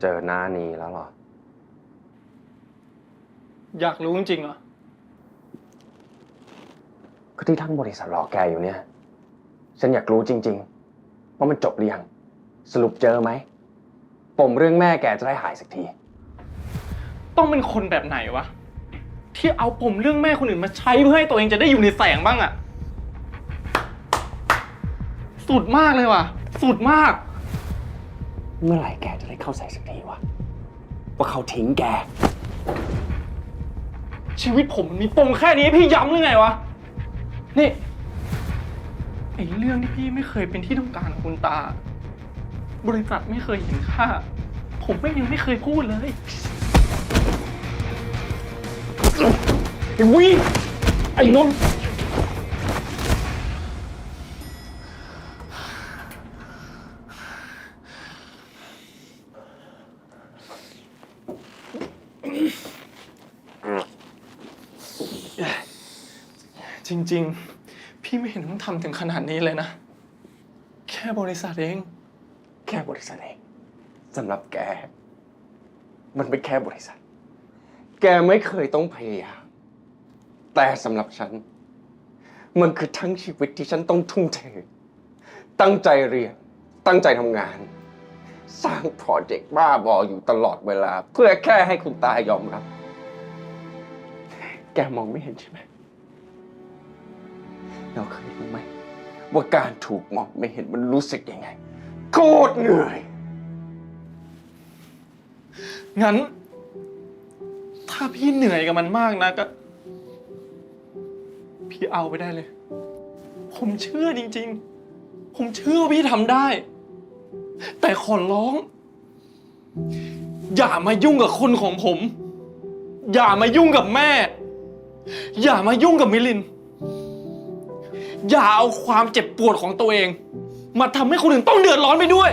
เจอหน้านี้แล้วเหรอ อยากรู้จริงๆเหรอ ก็ที่ทั้งบริษัทรอแกอยู่เนี่ย ฉันอยากรู้จริง ๆ ว่ามันจบหรือยัง สรุปเจอไหมปมเรื่องแม่แกจะได้หายสักที ต้องเป็นคนแบบไหนวะ ที่เอาปมเรื่องแม่คนอื่นมาใช้เพื่อให้ตัวเองจะได้อยู่ในแสงบ้างอะสุดมากเลยว่ะ สุดมาก เมื่อไหร่แกจะได้เข้าใจสักทีวะว่าเขาทิ้งแก ชีวิตผมมันมีปมแค่นี้พี่ย้ำหรือไงวะ นี่ไอ้เรื่องที่พี่ไม่เคยเป็นที่ต้องการของคุณตา บริษัทไม่เคยเห็นค่า ผมไม่ยังไม่เคยพูดเลยไอ้วิไอ้นนท์ จริง ๆ พี่ไม่เห็นต้องทำถึงขนาดนี้เลยนะ แค่บริษัทเอง แค่บริษัทเองสำหรับแก มันเป็นแค่บริษัท แกไม่เคยต้องพยายามแต่สำหรับฉัน มันคือทั้งชีวิตที่ฉันต้องทุ่มเท ตั้งใจเรียน ตั้งใจทำงาน สร้างโปรเจกต์บ้าบออยู่ตลอดเวลา เพื่อแค่ให้คุณตายอมรับ กมองไม่เห็นใช่ไหมเราเคยรู้ไหมว่าการถูกมองไม่เห็นมันรู้สึกยังไงโคตรเหนื่อย งั้น ถ้าพี่เหนื่อยกับมันมากนะก็ พี่เอาไปได้เลย ผมเชื่อจริง ๆ ผมเชื่อว่าพี่ทำได้ แต่ขอร้อง อย่ามายุ่งกับคนของผม อย่ามายุ่งกับแม่ อย่ามายุ่งกับมิลิน อย่าเอาความเจ็บปวดของตัวเอง มาทำให้คนอื่นต้องเดือดร้อนไปด้วย